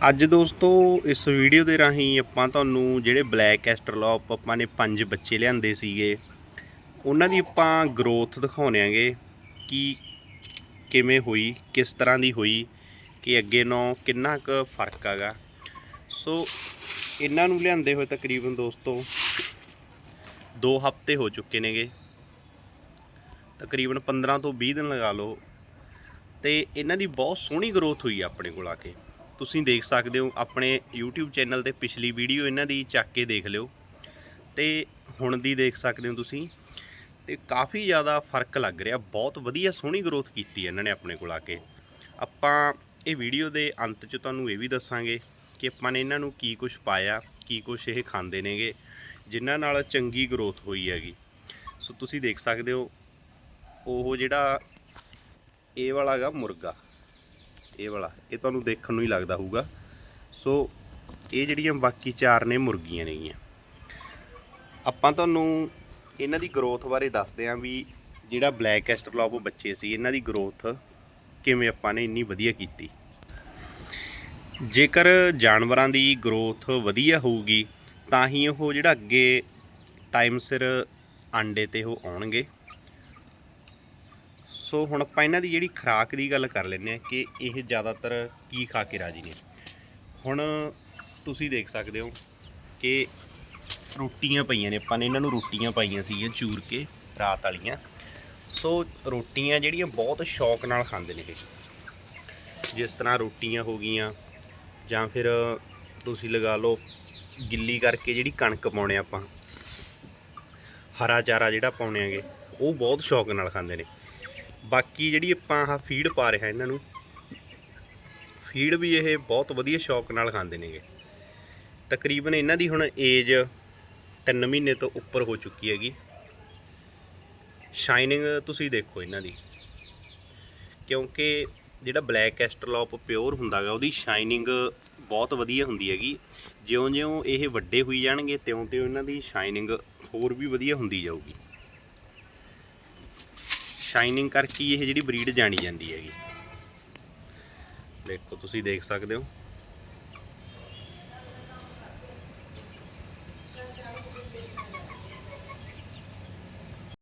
ਅੱਜ ਦੋਸਤੋ, ਇਸ ਵੀਡੀਓ ਦੇ ਰਾਹੀਂ ਆਪਾਂ ਤੁਹਾਨੂੰ ਜਿਹੜੇ ਬਲੈਕ ਐਸਟਰਲੌਪ ਆਪਾਂ ਨੇ ਪੰਜ ਬੱਚੇ ਲਿਆਂਦੇ ਸੀਗੇ। ਉਹਨਾਂ ਦੀ ਆਪਾਂ ਗਰੋਥ ਦਿਖਾਉਣੇ ਆਂਗੇ ਕਿ ਕਿਵੇਂ ਹੋਈ, ਕਿਸ ਤਰ੍ਹਾਂ ਦੀ ਹੋਈ, ਕਿ ਅੱਗੇ ਨਾਲੋਂ ਕਿੰਨਾ ਕੁ ਫ਼ਰਕ ਹੈਗਾ ਸੋ, ਇਹਨਾਂ ਨੂੰ ਲਿਆਂਦੇ ਹੋਏ ਤਕਰੀਬਨ ਦੋਸਤੋ 2 ਹਫ਼ਤੇ ਹੋ ਚੁੱਕੇ ਨੇਗੇ। ਤਕਰੀਬਨ 15 ਤੋਂ 20 ਦਿਨ ਲਗਾ ਲਓ। ਤੇ ਇਹਨਾਂ ਦੀ ਬਹੁਤ ਸੋਹਣੀ ਗਰੋਥ ਹੋਈ ਆਪਣੇ ਕੋਲ ਆ ਕੇ। ਤੁਸੀਂ ਦੇਖ ਸਕਦੇ ਹੋ ਆਪਣੇ YouTube ਚੈਨਲ ਤੇ ਪਿਛਲੀ ਵੀਡੀਓ ਇਹਨਾਂ ਦੀ ਚੱਕ ਕੇ ਦੇਖ ਲਿਓ। ਤੇ ਹੁਣ ਦੀ ਦੇਖ ਸਕਦੇ ਹੋ ਤੁਸੀਂ। ਤੇ ਕਾਫੀ ਜ਼ਿਆਦਾ ਫ਼ਰਕ ਲੱਗ ਰਿਹਾ। ਬਹੁਤ ਵਧੀਆ ਸੋਹਣੀ ਗਰੋਥ ਕੀਤੀ ਹੈ ਇਹਨਾਂ ਨੇ ਆਪਣੇ ਕੋਲ ਆ ਕੇ। ਆਪਾਂ ਇਹ ਵੀਡੀਓ ਦੇ ਅੰਤ 'ਚ ਤੁਹਾਨੂੰ ਇਹ ਵੀ ਦੱਸਾਂਗੇ ਕਿ ਆਪਾਂ ਨੇ ਇਹਨਾਂ ਨੂੰ ਕੀ ਕੁਝ ਪਾਇਆ, ਕੀ ਕੁਝ ਇਹ ਖਾਂਦੇ ਨੇਗੇ, ਜਿਨ੍ਹਾਂ ਨਾਲ ਚੰਗੀ ਗਰੋਥ ਹੋਈ ਹੈਗੀ। ਸੋ ਤੁਸੀਂ ਦੇਖ ਸਕਦੇ ਹੋ, ਉਹ ਜਿਹੜਾ ਇਹ ਵਾਲਾ ਹੈਗਾ ਮੁਰਗਾ। ਇਹ ਵਾਲਾ, ਇਹ ਤੁਹਾਨੂੰ ਦੇਖਣ ਨੂੰ ਹੀ ਲੱਗਦਾ ਹੋਊਗਾ। ਸੋ, ਇਹ ਜਿਹੜੀਆਂ ਬਾਕੀ ਚਾਰ ਨੇ, ਮੁਰਗੀਆਂ ਨੇਗੀਆਂ। ਆਪਾਂ ਤੁਹਾਨੂੰ ਇਹਨਾਂ ਦੀ ਗਰੋਥ ਬਾਰੇ ਦੱਸਦੇ ਆਂ ਵੀ ਜਿਹੜਾ ਬਲੈਕ ਐਸਟਰਲੋਪ ਬੱਚੇ ਸੀ, ਇਹਨਾਂ ਦੀ ਗਰੋਥ ਕਿਵੇਂ ਆਪਾਂ ਨੇ ਇੰਨੀ ਵਧੀਆ ਕੀਤੀ। ਜੇਕਰ ਜਾਨਵਰਾਂ ਦੀ ਗਰੋਥ ਵਧੀਆ ਹੋਊਗੀ, ਤਾਂ ਹੀ ਉਹ ਜਿਹੜਾ ਅੱਗੇ ਟਾਈਮ ਸਿਰ ਆਂਡੇ ਤੇ ਉਹ ਆਉਣਗੇ। ਸੋ ਹੁਣ ਆਪਾਂ ਇਹਨਾਂ ਦੀ ਜਿਹੜੀ ਖੁਰਾਕ ਦੀ ਗੱਲ ਕਰ ਲੈਂਦੇ ਆ ਕਿ ਇਹ ਜ਼ਿਆਦਾਤਰ ਕੀ ਖਾ ਕੇ ਰਾਜੀ ਨੇ। ਹੁਣ ਤੁਸੀਂ ਦੇਖ ਸਕਦੇ ਹੋ ਕਿ ਰੋਟੀਆਂ ਪਈਆਂ ਨੇ, ਆਪਾਂ ਨੇ ਇਹਨਾਂ ਨੂੰ ਰੋਟੀਆਂ ਪਾਈਆਂ ਸੀਗੀਆਂ ਚੂਰ ਕੇ ਰਾਤ ਵਾਲੀਆਂ। ਸੋ ਰੋਟੀਆਂ ਜਿਹੜੀਆਂ ਬਹੁਤ ਸ਼ੌਕ ਨਾਲ ਖਾਂਦੇ ਨੇ ਇਹ। ਜਿਸ ਤਰ੍ਹਾਂ ਰੋਟੀਆਂ ਹੋ ਗਈਆਂ ਜਾਂ ਫਿਰ ਤੁਸੀਂ ਲਗਾ ਲਓ ਗਿੱਲੀ ਕਰਕੇ ਜਿਹੜੀ ਕਣਕ ਪਾਉਣੇ ਆਪਾਂ, ਹਰਾ ਚਾਰਾ ਜਿਹੜਾ ਪਾਉਣੇ ਆਗੇ ਉਹ ਬਹੁਤ ਸ਼ੌਕ ਨਾਲ ਖਾਂਦੇ ਨੇ। ਬਾਕੀ ਜਿਹੜੀ ਆਪਾਂ ਆਹ ਫੀਡ ਪਾ ਰਿਹਾ ਇਹਨਾਂ ਨੂੰ ਫੀਡ ਵੀ ਇਹ ਬਹੁਤ ਵਧੀਆ ਸ਼ੌਕ ਨਾਲ ਖਾਂਦੇ ਨੇਗੇ। ਤਕਰੀਬਨ ਇਹਨਾਂ ਦੀ ਹੁਣ ਏਜ 3 ਮਹੀਨੇ ਤੋਂ ਉੱਪਰ ਹੋ ਚੁੱਕੀ ਹੈਗੀ। ਸ਼ਾਈਨਿੰਗ ਤੁਸੀਂ ਦੇਖੋ ਇਹਨਾਂ ਦੀ। ਕਿਉਂਕਿ ਜਿਹੜਾ ਬਲੈਕ ਐਸਟਰਲੋਪ ਪਿਓਰ ਹੁੰਦਾਗਾ ਉਹਦੀ ਸ਼ਾਈਨਿੰਗ ਬਹੁਤ ਵਧੀਆ ਹੁੰਦੀ ਹੈਗੀ। ਜਿਉਂ-ਜਿਉਂ ਇਹ ਵੱਡੇ ਹੋਈ ਜਾਣਗੇ, ਤਿਉਂ-ਤਿਉਂ ਇਹਨਾਂ ਦੀ ਸ਼ਾਈਨਿੰਗ ਹੋਰ ਵੀ ਵਧੀਆ ਹੁੰਦੀ ਜਾਊਗੀ। ਸ਼ਾਈਨਿੰਗ ਕਰਕੇ ਇਹ ਜਿਹੜੀ ਬਰੀਡ ਜਾਣੀ ਜਾਂਦੀ ਹੈਗੀ। ਦੇਖੋ ਤੁਸੀਂ ਦੇਖ ਸਕਦੇ ਹੋ।